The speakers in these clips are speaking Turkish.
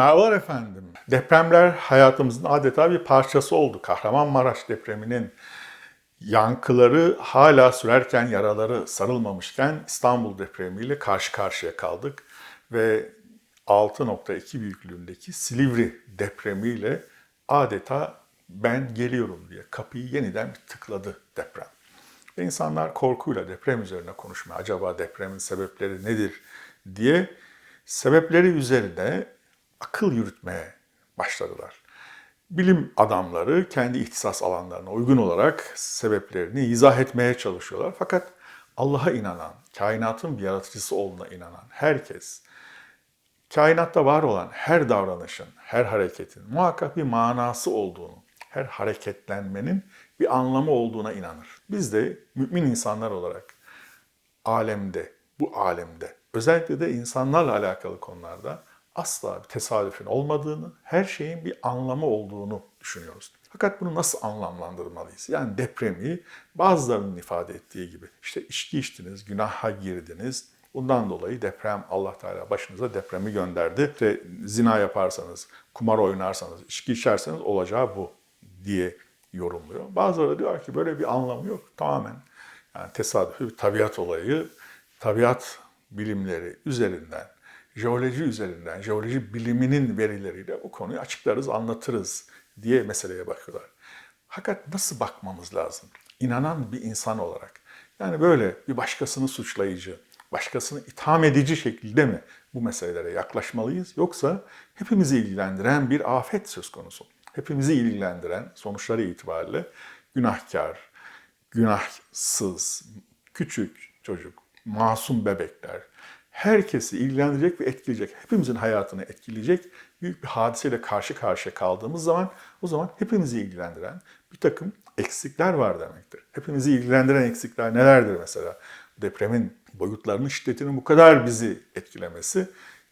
Merhabalar efendim. Depremler hayatımızın adeta bir parçası oldu. Kahramanmaraş depreminin yankıları hala sürerken, yaraları sarılmamışken İstanbul depremiyle karşı karşıya kaldık. Ve 6.2 büyüklüğündeki Silivri depremiyle adeta ben geliyorum diye kapıyı yeniden bir tıkladı deprem. Ve insanlar korkuyla deprem üzerine konuşmaya, acaba depremin sebepleri nedir diye sebepleri üzerine akıl yürütmeye başladılar. Bilim adamları kendi ihtisas alanlarına uygun olarak sebeplerini izah etmeye çalışıyorlar. Fakat Allah'a inanan, kainatın bir yaratıcısı olduğuna inanan herkes, kainatta var olan her davranışın, her hareketin muhakkak bir manası olduğunu, her hareketlenmenin bir anlamı olduğuna inanır. Biz de mümin insanlar olarak alemde, bu alemde, özellikle de insanlarla alakalı konularda asla bir tesadüfün olmadığını, her şeyin bir anlamı olduğunu düşünüyoruz. Fakat bunu nasıl anlamlandırmalıyız? Yani depremi bazılarının ifade ettiği gibi işte içki içtiniz, günaha girdiniz. Bundan dolayı deprem Allah Teala başınıza depremi gönderdi. İşte zina yaparsanız, kumar oynarsanız, içki içerseniz olacağı bu diye yorumluyor. Bazıları diyor ki böyle bir anlamı yok. Tamamen yani tesadüfi bir tabiat olayı, tabiat bilimleri üzerinden jeoloji üzerinden, jeoloji biliminin verileriyle bu konuyu açıklarız, anlatırız diye meseleye bakıyorlar. Fakat nasıl bakmamız lazım? İnanan bir insan olarak. Yani böyle bir başkasını suçlayıcı, başkasını itham edici şekilde mi bu meselelere yaklaşmalıyız? Yoksa hepimizi ilgilendiren bir afet söz konusu. Hepimizi ilgilendiren sonuçları itibariyle günahkar, günahsız, küçük çocuk, masum bebekler, herkesi ilgilendirecek ve etkileyecek, hepimizin hayatını etkileyecek büyük bir hadiseyle karşı karşıya kaldığımız zaman o zaman hepimizi ilgilendiren bir takım eksikler var demektir. Hepimizi ilgilendiren eksikler nelerdir mesela? Depremin boyutlarının şiddetinin bu kadar bizi etkilemesi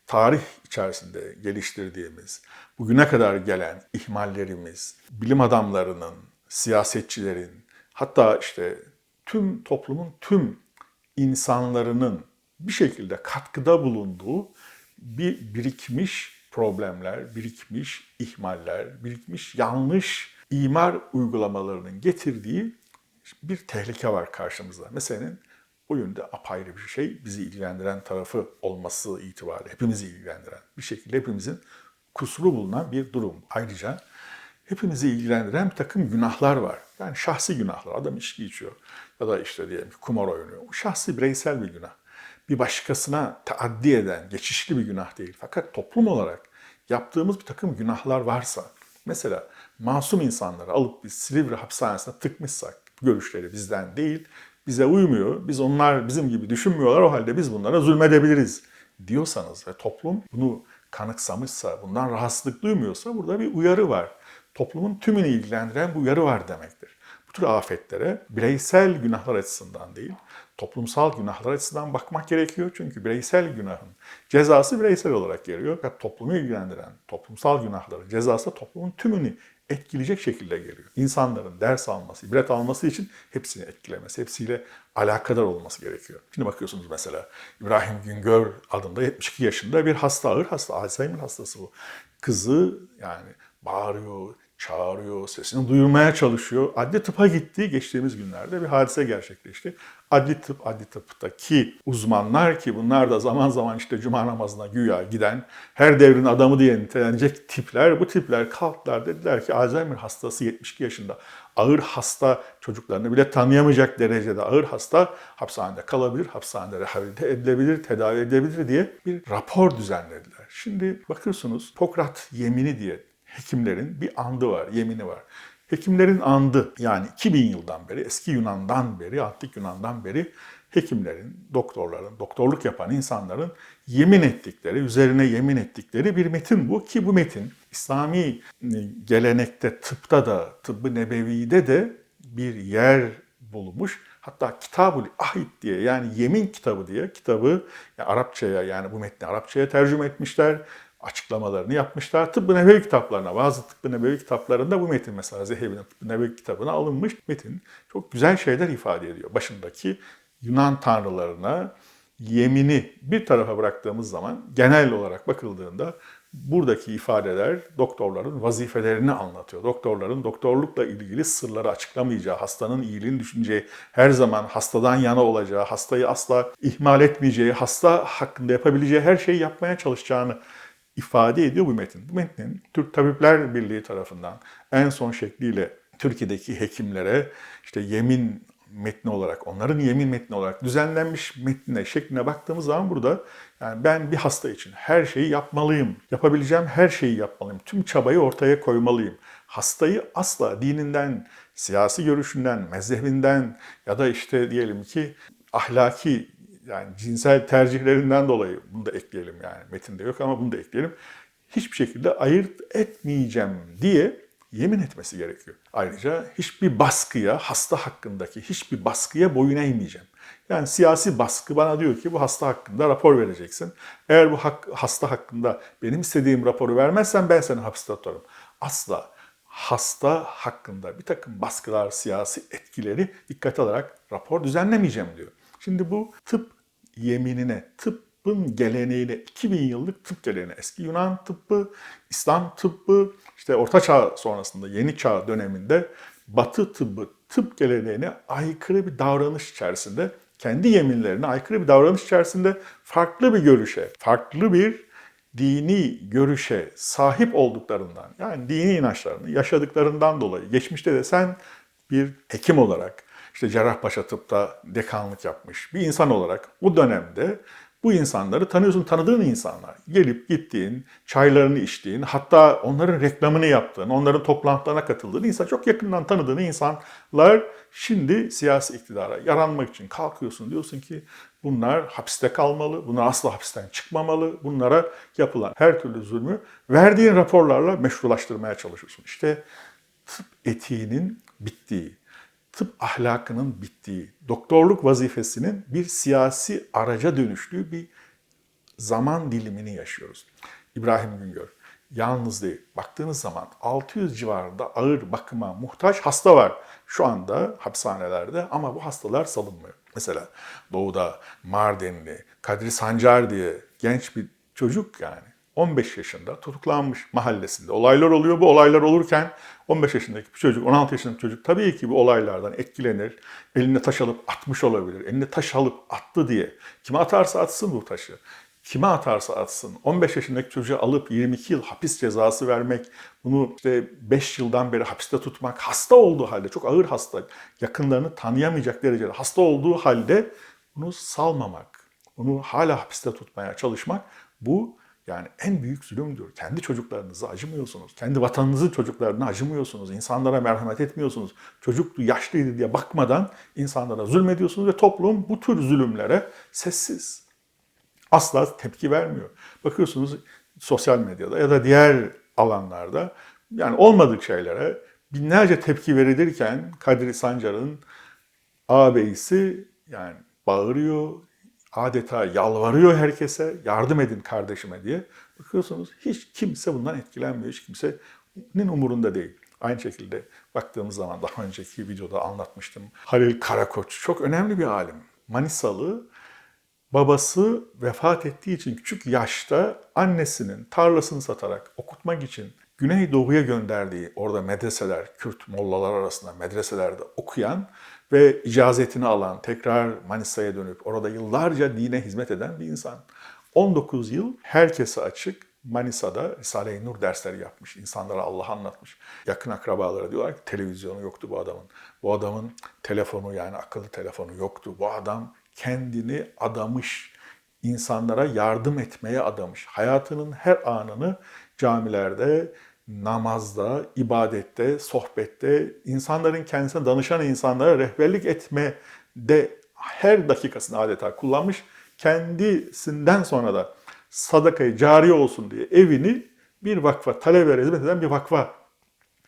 tarih içerisinde geliştirdiğimiz, bugüne kadar gelen ihmallerimiz, bilim adamlarının, siyasetçilerin, hatta işte tüm toplumun tüm insanlarının bir şekilde katkıda bulunduğu bir birikmiş problemler, birikmiş ihmaller, birikmiş yanlış imar uygulamalarının getirdiği bir tehlike var karşımızda. Meselenin o yönde apayrı bir şey, bizi ilgilendiren tarafı olması itibariyle, hepimizi ilgilendiren, bir şekilde hepimizin kusuru bulunan bir durum. Ayrıca hepimizi ilgilendiren bir takım günahlar var. Yani şahsi günahlar. Adam içki içiyor ya da işte diyelim ki kumar oynuyor. O şahsi bireysel bir günah bir başkasına taaddi eden, geçişli bir günah değil. Fakat toplum olarak yaptığımız bir takım günahlar varsa, mesela masum insanları alıp biz Silivri hapishanesine tıkmışsak, görüşleri bizden değil, bize uymuyor, biz onlar bizim gibi düşünmüyorlar, o halde biz bunlara zulmedebiliriz diyorsanız ve toplum bunu kanıksamışsa, bundan rahatsızlık duymuyorsa burada bir uyarı var. Toplumun tümünü ilgilendiren bu uyarı var demektir. Tür afetlere bireysel günahlar açısından değil, toplumsal günahlar açısından bakmak gerekiyor. Çünkü bireysel günahın cezası bireysel olarak geliyor. Fakat toplumu ilgilendiren toplumsal günahların cezası toplumun tümünü etkileyecek şekilde geliyor. İnsanların ders alması, ibret alması için hepsini etkilemesi, hepsiyle alakadar olması gerekiyor. Şimdi bakıyorsunuz mesela İbrahim Güngör adında 72 yaşında bir hasta, ağır hasta, Alzheimer hastası bu. Kızı yani bağırıyor, çağırıyor, sesini duyurmaya çalışıyor. Adli tıpa gitti. Geçtiğimiz günlerde bir hadise gerçekleşti. Adli tıp, adli tıptaki uzmanlar ki bunlar da zaman zaman işte cuma namazına güya giden, her devrin adamı diye nitelenecek tipler, bu tipler kalktılar dediler ki Alzheimer hastası 72 yaşında ağır hasta çocuklarını bile tanıyamayacak derecede ağır hasta hapishanede kalabilir, hapishanede rehabilite edilebilir, tedavi edilebilir diye bir rapor düzenlediler. Şimdi bakıyorsunuz Pokrat yemini diye hekimlerin bir andı var, yemini var. Hekimlerin andı yani 2000 yıldan beri, eski Yunan'dan beri, antik Yunan'dan beri hekimlerin, doktorların, doktorluk yapan insanların yemin ettikleri, üzerine yemin ettikleri bir metin bu ki bu metin İslami gelenekte, tıpta da, tıbbı nebevide de bir yer bulmuş. Hatta Kitabul Ahit diye yani yemin kitabı diye kitabı yani Arapçaya yani bu metni Arapçaya tercüme etmişler açıklamalarını yapmışlar. Tıbbı Nebevi kitaplarına, bazı Tıbbı Nebevi kitaplarında bu metin mesela Zehebi'nin Tıbbı Nebevi kitabına alınmış metin çok güzel şeyler ifade ediyor. Başındaki Yunan tanrılarına yemini bir tarafa bıraktığımız zaman genel olarak bakıldığında buradaki ifadeler doktorların vazifelerini anlatıyor. Doktorların doktorlukla ilgili sırları açıklamayacağı, hastanın iyiliğini düşüneceği, her zaman hastadan yana olacağı, hastayı asla ihmal etmeyeceği, hasta hakkında yapabileceği her şeyi yapmaya çalışacağını ifade ediyor bu metin. Bu metnin Türk Tabipler Birliği tarafından en son şekliyle Türkiye'deki hekimlere işte yemin metni olarak, onların yemin metni olarak düzenlenmiş metnine, şekline baktığımız zaman burada yani ben bir hasta için her şeyi yapmalıyım, yapabileceğim her şeyi yapmalıyım, tüm çabayı ortaya koymalıyım. Hastayı asla dininden, siyasi görüşünden, mezhebinden ya da işte diyelim ki ahlaki yani cinsel tercihlerinden dolayı bunu da ekleyelim yani metinde yok ama bunu da ekleyelim. Hiçbir şekilde ayırt etmeyeceğim diye yemin etmesi gerekiyor. Ayrıca hiçbir baskıya, hasta hakkındaki hiçbir baskıya boyun eğmeyeceğim. Yani siyasi baskı bana diyor ki bu hasta hakkında rapor vereceksin. Eğer bu hak, hasta hakkında benim istediğim raporu vermezsen ben seni hapiste tutarım. Asla hasta hakkında bir takım baskılar, siyasi etkileri dikkat alarak rapor düzenlemeyeceğim diyor. Şimdi bu tıp yeminine, tıbbın geleneğine, 2000 yıllık tıp geleneğine, eski Yunan tıbbı, İslam tıbbı, işte Orta Çağ sonrasında Yeni Çağ döneminde Batı tıbbı, tıp geleneğine aykırı bir davranış içerisinde, kendi yeminlerine aykırı bir davranış içerisinde farklı bir görüşe, farklı bir dini görüşe sahip olduklarından, yani dini inançlarını yaşadıklarından dolayı, geçmişte de sen bir hekim olarak, işte Cerrahpaşa tıpta dekanlık yapmış bir insan olarak o dönemde bu insanları tanıyorsun, tanıdığın insanlar. Gelip gittiğin, çaylarını içtiğin, hatta onların reklamını yaptığın, onların toplantılarına katıldığın insan, çok yakından tanıdığın insanlar şimdi siyasi iktidara yaranmak için kalkıyorsun. Diyorsun ki bunlar hapiste kalmalı, bunlar asla hapisten çıkmamalı, bunlara yapılan her türlü zulmü verdiğin raporlarla meşrulaştırmaya çalışıyorsun. İşte tıp etiğinin bittiği, tıp ahlakının bittiği, doktorluk vazifesinin bir siyasi araca dönüştüğü bir zaman dilimini yaşıyoruz. İbrahim Güngör yalnız değil. Baktığınız zaman 600 civarında ağır bakıma muhtaç hasta var şu anda hapishanelerde ama bu hastalar salınmıyor. Mesela Doğu'da Mardinli, Kadri Sancar diye genç bir çocuk yani 15 yaşında tutuklanmış mahallesinde. Olaylar oluyor. Bu olaylar olurken 15 yaşındaki bir çocuk, 16 yaşındaki çocuk tabii ki bu olaylardan etkilenir. Eline taş alıp atmış olabilir. Eline taş alıp attı diye. Kime atarsa atsın bu taşı. Kime atarsa atsın. 15 yaşındaki çocuğu alıp 22 yıl hapis cezası vermek, bunu işte 5 yıldan beri hapiste tutmak, hasta olduğu halde, çok ağır hasta, yakınlarını tanıyamayacak derecede hasta olduğu halde bunu salmamak, bunu hala hapiste tutmaya çalışmak bu yani en büyük zulümdür. Kendi çocuklarınızı acımıyorsunuz. Kendi vatanınızın çocuklarına acımıyorsunuz. İnsanlara merhamet etmiyorsunuz. Çocuktu, yaşlıydı diye bakmadan insanlara zulmediyorsunuz ve toplum bu tür zulümlere sessiz. Asla tepki vermiyor. Bakıyorsunuz sosyal medyada ya da diğer alanlarda yani olmadık şeylere binlerce tepki verilirken Kadri Sancar'ın ağabeyisi yani bağırıyor, adeta yalvarıyor herkese yardım edin kardeşime diye. Bakıyorsunuz hiç kimse bundan etkilenmiyor. Hiç kimsenin umurunda değil. Aynı şekilde baktığımız zaman daha önceki videoda anlatmıştım. Halil Karakoç çok önemli bir alim. Manisalı babası vefat ettiği için küçük yaşta annesinin tarlasını satarak okutmak için Güneydoğu'ya gönderdiği orada medreseler, Kürt mollalar arasında medreselerde okuyan ve icazetini alan, tekrar Manisa'ya dönüp orada yıllarca dine hizmet eden bir insan. 19 yıl herkese açık Manisa'da Risale-i Nur dersleri yapmış. insanlara Allah anlatmış. Yakın akrabalara diyorlar ki televizyonu yoktu bu adamın. Bu adamın telefonu yani akıllı telefonu yoktu. Bu adam kendini adamış. insanlara yardım etmeye adamış. Hayatının her anını camilerde, namazda, ibadette, sohbette, insanların kendisine danışan insanlara rehberlik etme de her dakikasını adeta kullanmış. Kendisinden sonra da sadakayı cari olsun diye evini bir vakfa, talebe hizmet eden bir vakfa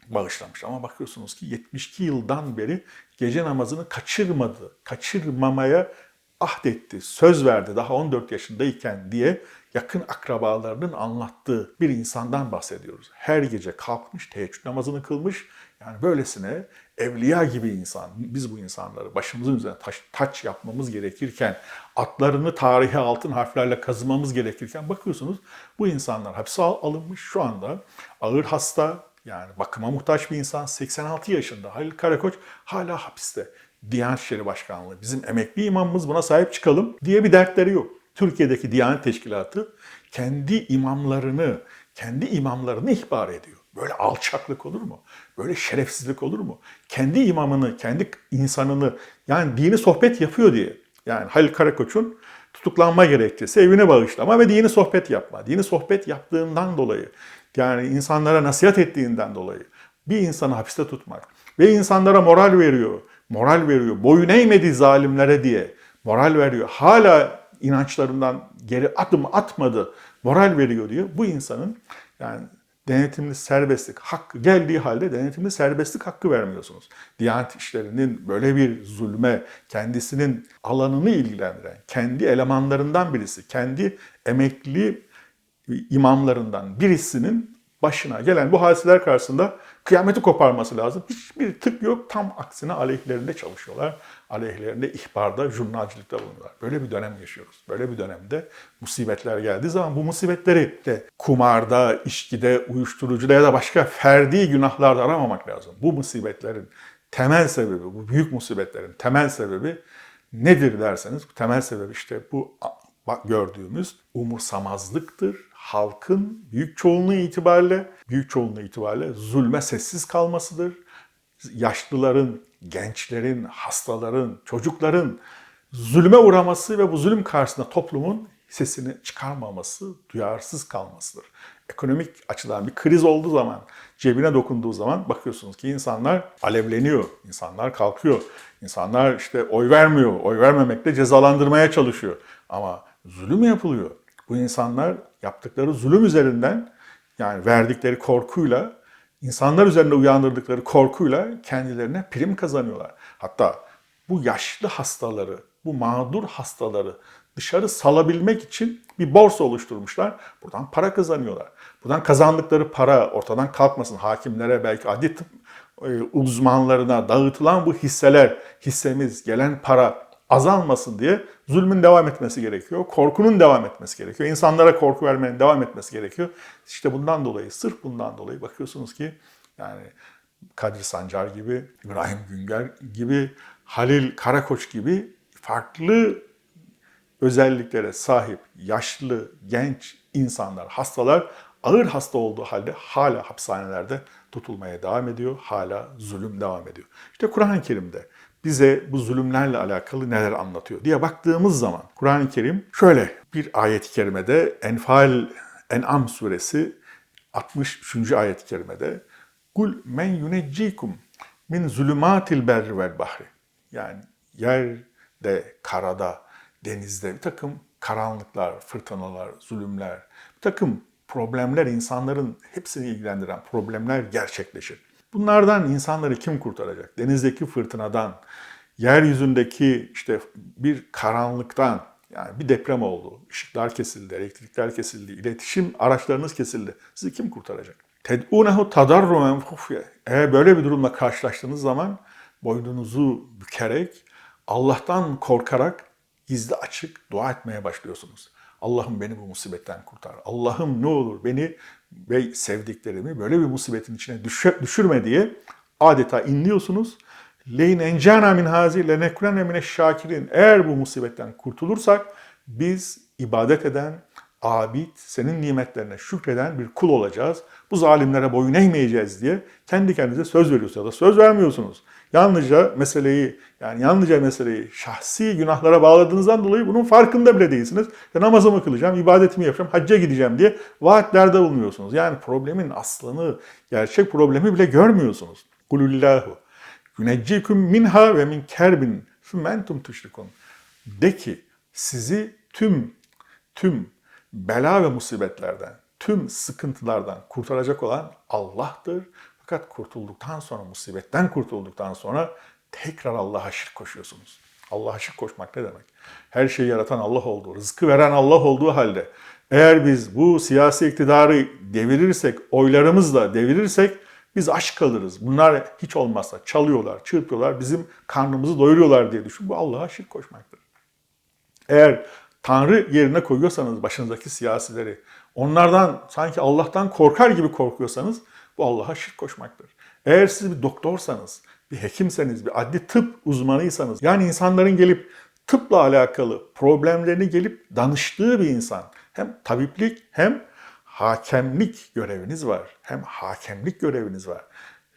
bağışlamış. Ama bakıyorsunuz ki 72 yıldan beri gece namazını kaçırmadı. Kaçırmamaya ahdetti, söz verdi daha 14 yaşındayken diye yakın akrabalarının anlattığı bir insandan bahsediyoruz. Her gece kalkmış, teheccüd namazını kılmış, Yani böylesine evliya gibi insan, biz bu insanları başımızın üzerine taş, taç yapmamız gerekirken, atlarını tarihe altın harflerle kazımamız gerekirken bakıyorsunuz bu insanlar hapse al- alınmış şu anda ağır hasta, yani bakıma muhtaç bir insan 86 yaşında Halil Karakoç hala hapiste. Diyanet İşleri Başkanlığı bizim emekli imamımız buna sahip çıkalım diye bir dertleri yok. Türkiye'deki Diyanet Teşkilatı kendi imamlarını, kendi imamlarını ihbar ediyor. Böyle alçaklık olur mu? Böyle şerefsizlik olur mu? Kendi imamını, kendi insanını yani dini sohbet yapıyor diye. Yani Halil Karakoç'un tutuklanma gerekçesi evine bağışlama ve dini sohbet yapma. Dini sohbet yaptığından dolayı yani insanlara nasihat ettiğinden dolayı bir insanı hapiste tutmak ve insanlara moral veriyor, moral veriyor, boyun eğmedi zalimlere diye moral veriyor. Hala inançlarından geri adım atmadı, moral veriyor diyor. Bu insanın yani denetimli serbestlik hakkı geldiği halde denetimli serbestlik hakkı vermiyorsunuz. Diyanet işlerinin böyle bir zulme, kendisinin alanını ilgilendiren, kendi elemanlarından birisi, kendi emekli imamlarından birisinin başına gelen bu hadiseler karşısında kıyameti koparması lazım. Hiçbir tık yok. Tam aksine aleyhlerinde çalışıyorlar. Aleyhlerinde ihbarda, jurnalcilikte bulunuyorlar. Böyle bir dönem yaşıyoruz. Böyle bir dönemde musibetler geldiği zaman bu musibetleri de kumarda, içkide, uyuşturucuda ya da başka ferdi günahlarda aramamak lazım. Bu musibetlerin temel sebebi, bu büyük musibetlerin temel sebebi nedir derseniz, bu temel sebebi işte bu gördüğümüz umursamazlıktır. Halkın büyük çoğunluğu itibariyle, büyük çoğunluğu itibariyle zulme sessiz kalmasıdır. Yaşlıların, gençlerin, hastaların, çocukların zulme uğraması ve bu zulüm karşısında toplumun sesini çıkarmaması, duyarsız kalmasıdır. Ekonomik açıdan bir kriz olduğu zaman, cebine dokunduğu zaman bakıyorsunuz ki insanlar alevleniyor, insanlar kalkıyor, insanlar işte oy vermiyor, oy vermemekle cezalandırmaya çalışıyor. Ama zulüm yapılıyor. Bu insanlar yaptıkları zulüm üzerinden yani verdikleri korkuyla, insanlar üzerinde uyandırdıkları korkuyla kendilerine prim kazanıyorlar. Hatta bu yaşlı hastaları, bu mağdur hastaları dışarı salabilmek için bir borsa oluşturmuşlar. Buradan para kazanıyorlar. Buradan kazandıkları para ortadan kalkmasın. Hakimlere belki adli tıp e, uzmanlarına dağıtılan bu hisseler, hissemiz, gelen para azalmasın diye zulmün devam etmesi gerekiyor. Korkunun devam etmesi gerekiyor. İnsanlara korku vermenin devam etmesi gerekiyor. İşte bundan dolayı, sırf bundan dolayı bakıyorsunuz ki yani Kadir Sancar gibi, İbrahim Günger gibi, Halil Karakoç gibi farklı özelliklere sahip yaşlı, genç insanlar, hastalar ağır hasta olduğu halde hala hapishanelerde tutulmaya devam ediyor. Hala zulüm devam ediyor. İşte Kur'an-ı Kerim'de bize bu zulümlerle alakalı neler anlatıyor diye baktığımız zaman Kur'an-ı Kerim şöyle bir ayet-i kerimede Enfal En'am suresi 63. ayet-i kerimede Kul men yuneccikum min zulümatil berri vel bahri. Yani yerde, karada, denizde bir takım karanlıklar, fırtınalar, zulümler, bir takım problemler, insanların hepsini ilgilendiren problemler gerçekleşir. Bunlardan insanları kim kurtaracak? Denizdeki fırtınadan, yeryüzündeki işte bir karanlıktan, yani bir deprem oldu, ışıklar kesildi, elektrikler kesildi, iletişim araçlarınız kesildi. Sizi kim kurtaracak? Ted'unehu tadarrumen hufye. Eğer böyle bir durumla karşılaştığınız zaman boynunuzu bükerek, Allah'tan korkarak gizli açık dua etmeye başlıyorsunuz. Allah'ım beni bu musibetten kurtar. Allah'ım ne olur beni ve sevdiklerimi böyle bir musibetin içine düşürme diye adeta inliyorsunuz. Leyn encana min hazi lenekrene mine şakirin. Eğer bu musibetten kurtulursak biz ibadet eden, abid, senin nimetlerine şükreden bir kul olacağız. Bu zalimlere boyun eğmeyeceğiz diye kendi kendinize söz veriyorsunuz ya da söz vermiyorsunuz. Yalnızca meseleyi yani yalnızca meseleyi şahsi günahlara bağladığınızdan dolayı bunun farkında bile değilsiniz. Ya namazımı kılacağım, ibadetimi yapacağım, hacca gideceğim diye vaatlerde bulunuyorsunuz. Yani problemin aslını, gerçek problemi bile görmüyorsunuz. Kulullahu yuneccikum minha ve min kerbin fümentum tuşrikun. De ki sizi tüm tüm bela ve musibetlerden, tüm sıkıntılardan kurtaracak olan Allah'tır. Fakat kurtulduktan sonra, musibetten kurtulduktan sonra tekrar Allah'a şirk koşuyorsunuz. Allah'a şirk koşmak ne demek? Her şeyi yaratan Allah olduğu, rızkı veren Allah olduğu halde eğer biz bu siyasi iktidarı devirirsek, oylarımızla devirirsek Biz aç kalırız. Bunlar hiç olmazsa çalıyorlar, çırpıyorlar, bizim karnımızı doyuruyorlar diye düşün. Bu Allah'a şirk koşmaktır. Eğer Tanrı yerine koyuyorsanız başınızdaki siyasileri, onlardan sanki Allah'tan korkar gibi korkuyorsanız bu Allah'a şirk koşmaktır. Eğer siz bir doktorsanız, bir hekimseniz, bir adli tıp uzmanıysanız, yani insanların gelip tıpla alakalı problemlerini gelip danıştığı bir insan, hem tabiplik hem hakemlik göreviniz var. Hem hakemlik göreviniz var.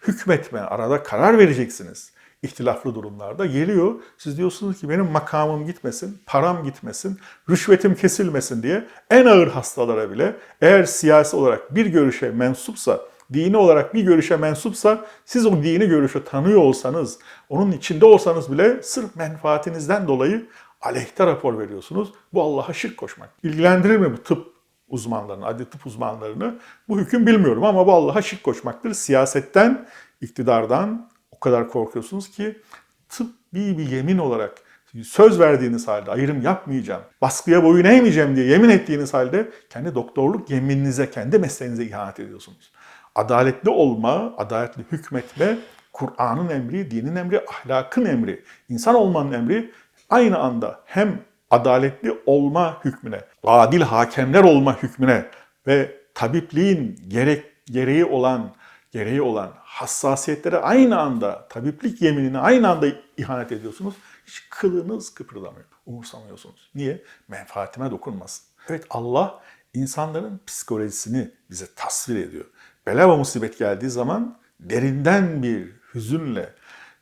Hükmetme, arada karar vereceksiniz. İhtilaflı durumlarda geliyor. Siz diyorsunuz ki benim makamım gitmesin, param gitmesin, rüşvetim kesilmesin diye en ağır hastalara bile eğer siyasi olarak bir görüşe mensupsa, dini olarak bir görüşe mensupsa siz o dini görüşü tanıyor olsanız, onun içinde olsanız bile sırf menfaatinizden dolayı aleyhte rapor veriyorsunuz. Bu Allah'a şirk koşmak. İlgilendirir mi bu tıp uzmanlarını, adli tıp uzmanlarını bu hüküm bilmiyorum ama bu Allah'a şirk koşmaktır. Siyasetten, iktidardan o kadar korkuyorsunuz ki tıbbi bir yemin olarak söz verdiğiniz halde ayrım yapmayacağım, baskıya boyun eğmeyeceğim diye yemin ettiğiniz halde kendi doktorluk yemininize, kendi mesleğinize ihanet ediyorsunuz. Adaletli olma, adaletli hükmetme, Kur'an'ın emri, dinin emri, ahlakın emri, insan olmanın emri aynı anda hem adaletli olma hükmüne, adil hakemler olma hükmüne ve tabipliğin gerek gereği olan gereği olan hassasiyetlere aynı anda, tabiplik yeminine aynı anda ihanet ediyorsunuz. Hiç kılınız kıpırdamıyor. Umursamıyorsunuz. Niye? Menfaatime dokunmasın. Evet Allah insanların psikolojisini bize tasvir ediyor. Bela ve musibet geldiği zaman derinden bir hüzünle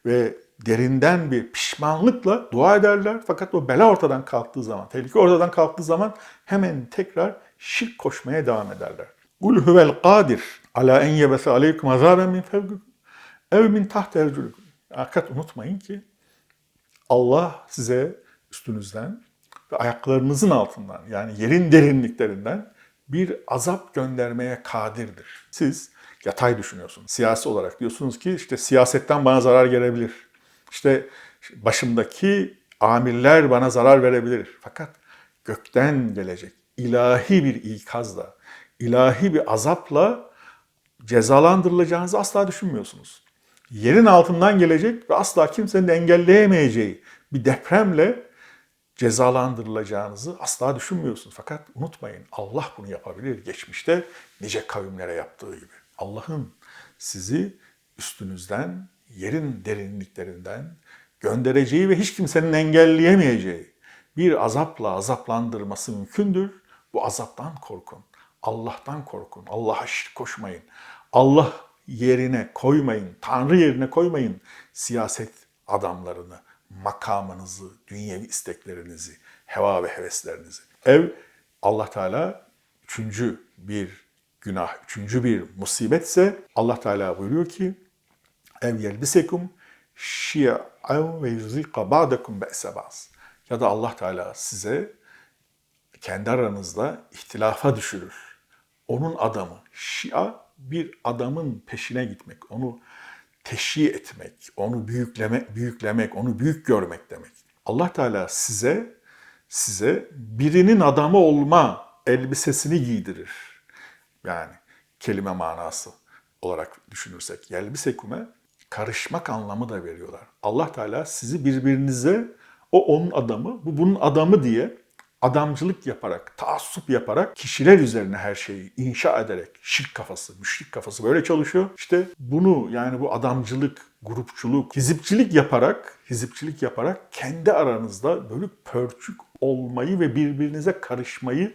ve derinden bir pişmanlıkla dua ederler. Fakat o bela ortadan kalktığı zaman, tehlike ortadan kalktığı zaman hemen tekrar şirk koşmaya devam ederler. Kul huvel kadir ala en yebese aleykum azaben min fevkikum ev min taht erculukum. Fakat unutmayın ki Allah size üstünüzden ve ayaklarınızın altından yani yerin derinliklerinden bir azap göndermeye kadirdir. Siz yatay düşünüyorsunuz. Siyasi olarak diyorsunuz ki işte siyasetten bana zarar gelebilir. İşte başımdaki amirler bana zarar verebilir. Fakat gökten gelecek ilahi bir ikazla, ilahi bir azapla cezalandırılacağınızı asla düşünmüyorsunuz. Yerin altından gelecek ve asla kimsenin engelleyemeyeceği bir depremle cezalandırılacağınızı asla düşünmüyorsunuz. Fakat unutmayın Allah bunu yapabilir. Geçmişte nice kavimlere yaptığı gibi. Allah'ın sizi üstünüzden, yerin derinliklerinden göndereceği ve hiç kimsenin engelleyemeyeceği bir azapla azaplandırması mümkündür. Bu azaptan korkun. Allah'tan korkun. Allah'a şirk koşmayın. Allah yerine koymayın. Tanrı yerine koymayın siyaset adamlarını, makamınızı, dünyevi isteklerinizi, heva ve heveslerinizi. Ev Allah Teala üçüncü bir günah, üçüncü bir musibetse Allah Teala buyuruyor ki ev yelbisekum şia'en ve yuzika ba'dakum be'se Ya da Allah Teala size kendi aranızda ihtilafa düşürür. Onun adamı, şia bir adamın peşine gitmek, onu teşhi etmek, onu büyüklemek, büyüklemek, onu büyük görmek demek. Allah Teala size size birinin adamı olma elbisesini giydirir. Yani kelime manası olarak düşünürsek yelbisekume karışmak anlamı da veriyorlar. Allah Teala sizi birbirinize o onun adamı, bu bunun adamı diye adamcılık yaparak, taassup yaparak kişiler üzerine her şeyi inşa ederek şirk kafası, müşrik kafası böyle çalışıyor. İşte bunu yani bu adamcılık, grupçuluk, hizipçilik yaparak, hizipçilik yaparak kendi aranızda bölük pörçük olmayı ve birbirinize karışmayı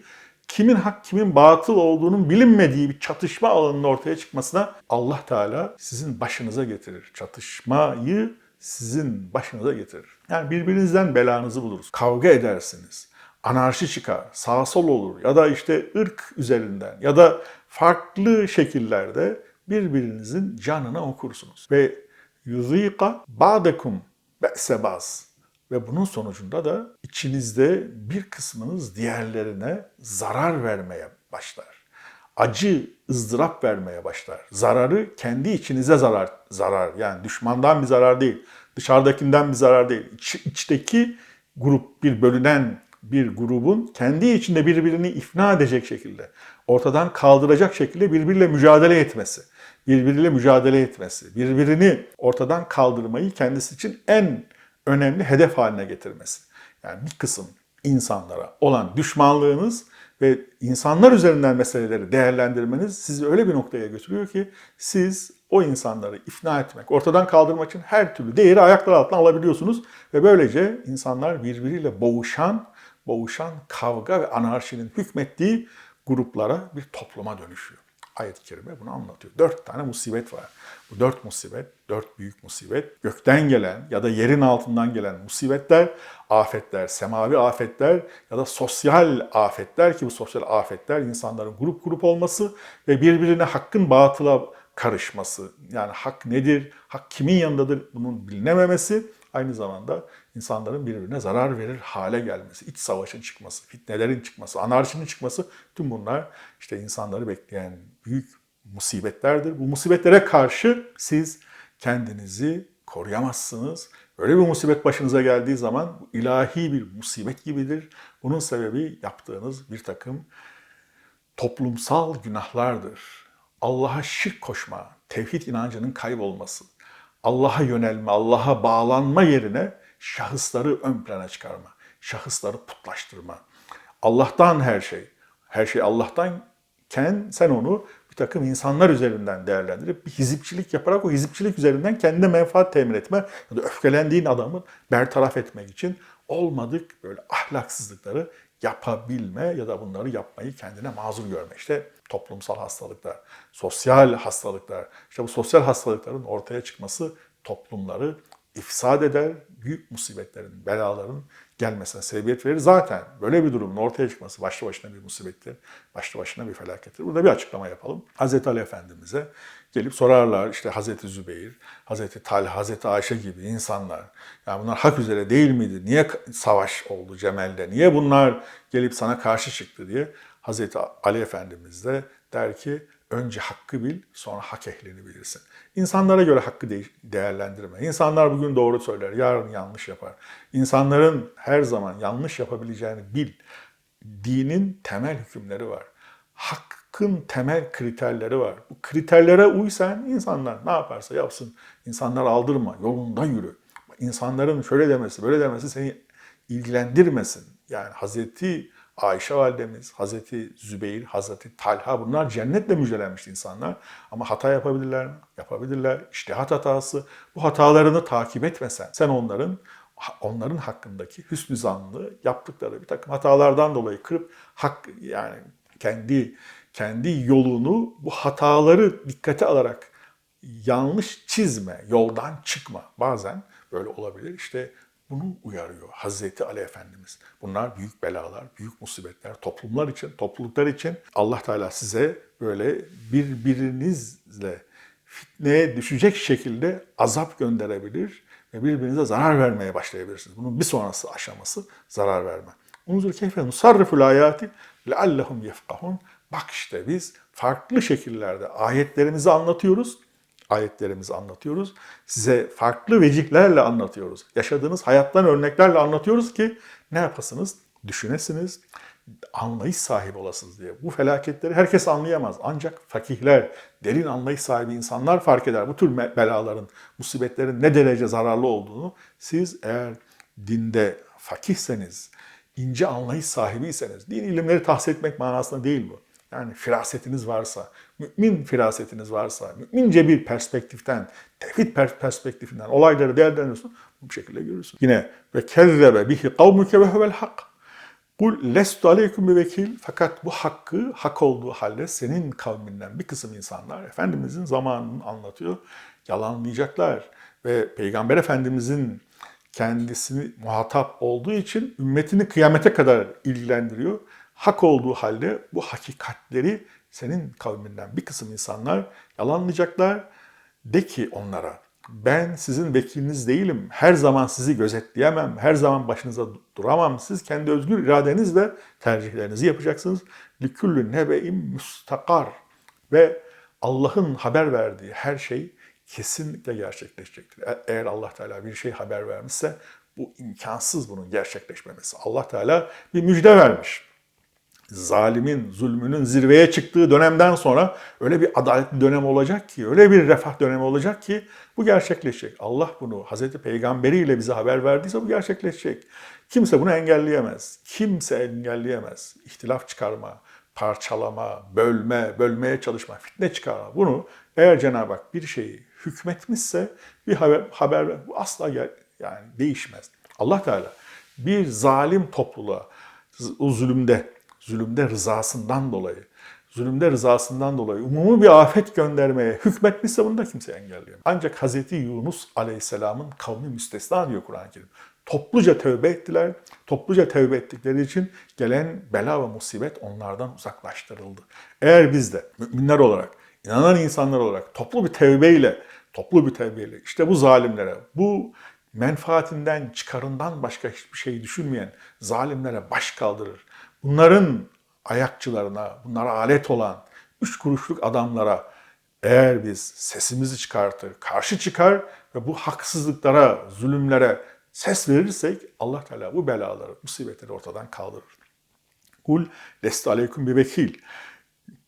kimin hak kimin batıl olduğunun bilinmediği bir çatışma alanının ortaya çıkmasına Allah Teala sizin başınıza getirir. Çatışmayı sizin başınıza getirir. Yani birbirinizden belanızı buluruz. Kavga edersiniz anarşi çıkar, sağ sol olur ya da işte ırk üzerinden ya da farklı şekillerde birbirinizin canına okursunuz. Ve yuzika ba'dekum be'se baz. Ve bunun sonucunda da içinizde bir kısmınız diğerlerine zarar vermeye başlar. Acı, ızdırap vermeye başlar. Zararı kendi içinize zarar, zarar. Yani düşmandan bir zarar değil, dışarıdakinden bir zarar değil. İç, içteki grup bir bölünen bir grubun kendi içinde birbirini ifna edecek şekilde, ortadan kaldıracak şekilde birbiriyle mücadele etmesi, birbiriyle mücadele etmesi, birbirini ortadan kaldırmayı kendisi için en önemli hedef haline getirmesi. Yani bir kısım insanlara olan düşmanlığınız ve insanlar üzerinden meseleleri değerlendirmeniz sizi öyle bir noktaya götürüyor ki siz o insanları ifna etmek, ortadan kaldırmak için her türlü değeri ayaklar altına alabiliyorsunuz ve böylece insanlar birbiriyle boğuşan, boğuşan kavga ve anarşinin hükmettiği gruplara bir topluma dönüşüyor. Ayet-i Kerime bunu anlatıyor. Dört tane musibet var. Bu dört musibet, dört büyük musibet, gökten gelen ya da yerin altından gelen musibetler, afetler, semavi afetler ya da sosyal afetler ki bu sosyal afetler insanların grup grup olması ve birbirine hakkın batıla karışması. Yani hak nedir, hak kimin yanındadır bunun bilinememesi aynı zamanda insanların birbirine zarar verir hale gelmesi, iç savaşın çıkması, fitnelerin çıkması, anarşinin çıkması tüm bunlar işte insanları bekleyen büyük musibetlerdir. Bu musibetlere karşı siz kendinizi koruyamazsınız. Böyle bir musibet başınıza geldiği zaman ilahi bir musibet gibidir. Bunun sebebi yaptığınız bir takım toplumsal günahlardır. Allah'a şirk koşma, tevhid inancının kaybolması, Allah'a yönelme, Allah'a bağlanma yerine şahısları ön plana çıkarma, şahısları putlaştırma. Allah'tan her şey, her şey Allah'tanken sen onu bir takım insanlar üzerinden değerlendirip bir hizipçilik yaparak o hizipçilik üzerinden kendine menfaat temin etme ya da öfkelendiğin adamı bertaraf etmek için olmadık böyle ahlaksızlıkları yapabilme ya da bunları yapmayı kendine mazur görme. İşte toplumsal hastalıklar, sosyal hastalıklar. İşte bu sosyal hastalıkların ortaya çıkması toplumları ifsad eder, büyük musibetlerin, belaların gelmesine sebebiyet verir. Zaten böyle bir durumun ortaya çıkması başlı başına bir musibettir, başlı başına bir felakettir. Burada bir açıklama yapalım. Hazreti Ali Efendimiz'e gelip sorarlar işte Hazreti Zübeyir, Hazreti Talha, Hazreti Ayşe gibi insanlar. Yani bunlar hak üzere değil miydi? Niye savaş oldu Cemel'de? Niye bunlar gelip sana karşı çıktı diye Hazreti Ali Efendimiz de der ki önce hakkı bil, sonra hak ehlini bilirsin. İnsanlara göre hakkı de- değerlendirme. İnsanlar bugün doğru söyler, yarın yanlış yapar. İnsanların her zaman yanlış yapabileceğini bil. Dinin temel hükümleri var. Hakkın temel kriterleri var. Bu kriterlere uysan insanlar ne yaparsa yapsın. İnsanlar aldırma, yolunda yürü. İnsanların şöyle demesi, böyle demesi seni ilgilendirmesin. Yani Hazreti Ayşe validemiz, Hazreti Zübeyir, Hazreti Talha bunlar cennetle müjdelenmiş insanlar. Ama hata yapabilirler mi? Yapabilirler. İştihat hatası. Bu hatalarını takip etmesen sen onların onların hakkındaki hüsnü zanlı yaptıkları bir takım hatalardan dolayı kırıp hak yani kendi kendi yolunu bu hataları dikkate alarak yanlış çizme, yoldan çıkma. Bazen böyle olabilir. İşte bunu uyarıyor Hazreti Ali Efendimiz. Bunlar büyük belalar, büyük musibetler toplumlar için, topluluklar için. Allah Teala size böyle birbirinizle fitneye düşecek şekilde azap gönderebilir ve birbirinize zarar vermeye başlayabilirsiniz. Bunun bir sonrası aşaması zarar verme. Unzur keyfe nusarriful ayati leallehum yefkahun. Bak işte biz farklı şekillerde ayetlerimizi anlatıyoruz ayetlerimizi anlatıyoruz. Size farklı vecihlerle anlatıyoruz. Yaşadığınız hayattan örneklerle anlatıyoruz ki ne yapasınız? Düşünesiniz, anlayış sahibi olasınız diye. Bu felaketleri herkes anlayamaz. Ancak fakihler, derin anlayış sahibi insanlar fark eder. Bu tür belaların, musibetlerin ne derece zararlı olduğunu siz eğer dinde fakihseniz, ince anlayış sahibiyseniz, din ilimleri tahsil etmek manasında değil bu. Yani firasetiniz varsa, mümin firasetiniz varsa, mümince bir perspektiften, tevhid perspektifinden olayları değerlendiriyorsun, bu şekilde görürsün. Yine ve kezzebe bihi kavmuke ve huvel hak. Kul lestu aleyküm bir vekil. Fakat bu hakkı hak olduğu halde senin kavminden bir kısım insanlar Efendimizin zamanını anlatıyor. Yalanlayacaklar. Ve Peygamber Efendimizin kendisini muhatap olduğu için ümmetini kıyamete kadar ilgilendiriyor hak olduğu halde bu hakikatleri senin kavminden bir kısım insanlar yalanlayacaklar. De ki onlara ben sizin vekiliniz değilim. Her zaman sizi gözetleyemem. Her zaman başınıza duramam. Siz kendi özgür iradenizle tercihlerinizi yapacaksınız. Liküllü nebe'im müstakar. Ve Allah'ın haber verdiği her şey kesinlikle gerçekleşecektir. E-, eğer Allah Teala bir şey haber vermişse Bu imkansız bunun gerçekleşmemesi. Allah Teala bir müjde vermiş zalimin, zulmünün zirveye çıktığı dönemden sonra öyle bir adaletli dönem olacak ki, öyle bir refah dönemi olacak ki bu gerçekleşecek. Allah bunu Hazreti Peygamberi ile bize haber verdiyse bu gerçekleşecek. Kimse bunu engelleyemez. Kimse engelleyemez. İhtilaf çıkarma, parçalama, bölme, bölmeye çalışma, fitne çıkarma. Bunu eğer Cenab-ı Hak bir şeyi hükmetmişse bir haber, haber bu asla gel, yani değişmez. Allah Teala bir zalim topluluğa zulümde zulümde rızasından dolayı, zulümde rızasından dolayı umumi bir afet göndermeye hükmetmişse bunu da kimse engelleyemez. Ancak Hz. Yunus Aleyhisselam'ın kavmi müstesna diyor Kur'an-ı Kerim. Topluca tövbe ettiler. Topluca tövbe ettikleri için gelen bela ve musibet onlardan uzaklaştırıldı. Eğer biz de müminler olarak, inanan insanlar olarak toplu bir tevbeyle, toplu bir tevbeyle işte bu zalimlere, bu menfaatinden, çıkarından başka hiçbir şey düşünmeyen zalimlere baş kaldırır bunların ayakçılarına, bunlara alet olan üç kuruşluk adamlara eğer biz sesimizi çıkartır, karşı çıkar ve bu haksızlıklara, zulümlere ses verirsek Allah Teala bu belaları, musibetleri ortadan kaldırır. Kul lestu aleyküm bi vekil.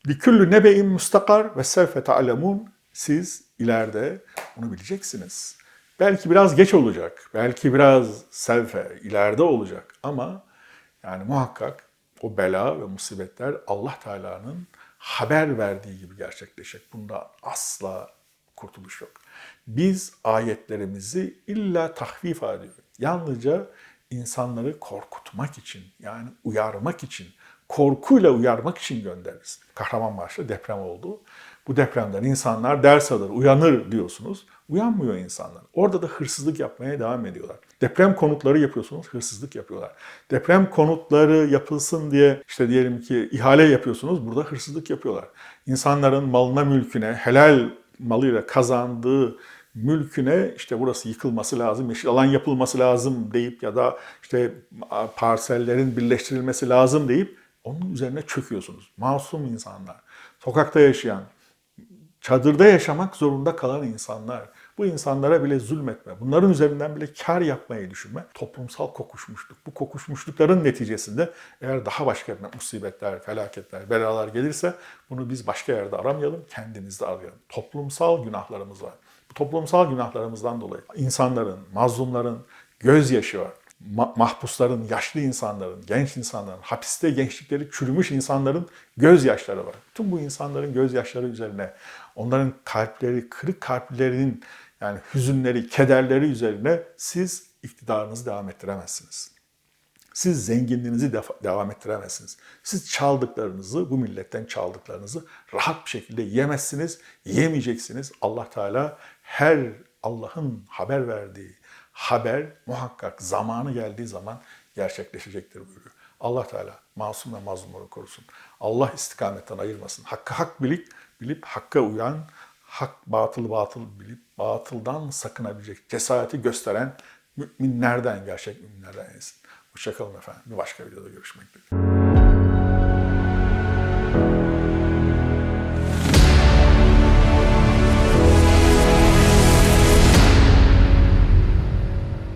Liküllü nebe'in mustakar ve sevfe ta'lemun. Siz ileride bunu bileceksiniz. Belki biraz geç olacak, belki biraz sevfe ileride olacak ama yani muhakkak o bela ve musibetler Allah Teala'nın haber verdiği gibi gerçekleşecek. Bunda asla kurtuluş yok. Biz ayetlerimizi illa tahvif ediyor. Yalnızca insanları korkutmak için, yani uyarmak için, korkuyla uyarmak için göndeririz. Kahramanmaraş'ta deprem oldu. Bu depremden insanlar ders alır, uyanır diyorsunuz. Uyanmıyor insanlar. Orada da hırsızlık yapmaya devam ediyorlar. Deprem konutları yapıyorsunuz, hırsızlık yapıyorlar. Deprem konutları yapılsın diye işte diyelim ki ihale yapıyorsunuz, burada hırsızlık yapıyorlar. İnsanların malına, mülküne, helal malıyla kazandığı mülküne işte burası yıkılması lazım, yeşil alan yapılması lazım deyip ya da işte parsellerin birleştirilmesi lazım deyip onun üzerine çöküyorsunuz. Masum insanlar, sokakta yaşayan, çadırda yaşamak zorunda kalan insanlar, bu insanlara bile zulmetme, bunların üzerinden bile kar yapmayı düşünme, toplumsal kokuşmuşluk. Bu kokuşmuşlukların neticesinde eğer daha başka musibetler, felaketler, belalar gelirse bunu biz başka yerde aramayalım, kendimizde arayalım. Toplumsal günahlarımız var. Bu toplumsal günahlarımızdan dolayı insanların, mazlumların gözyaşı var mahpusların, yaşlı insanların, genç insanların, hapiste gençlikleri çürümüş insanların gözyaşları var. Tüm bu insanların gözyaşları üzerine, onların kalpleri, kırık kalplerinin yani hüzünleri, kederleri üzerine siz iktidarınızı devam ettiremezsiniz. Siz zenginliğinizi devam ettiremezsiniz. Siz çaldıklarınızı, bu milletten çaldıklarınızı rahat bir şekilde yemezsiniz, yemeyeceksiniz. Allah Teala her Allah'ın haber verdiği haber muhakkak zamanı geldiği zaman gerçekleşecektir buyuruyor. Allah Teala masum ve mazlumları korusun. Allah istikametten ayırmasın. Hakkı hak bilip, bilip hakka uyan, hak batıl batıl bilip batıldan sakınabilecek cesareti gösteren müminlerden, gerçek müminlerden yesin. Hoşçakalın efendim. Bir başka videoda görüşmek üzere.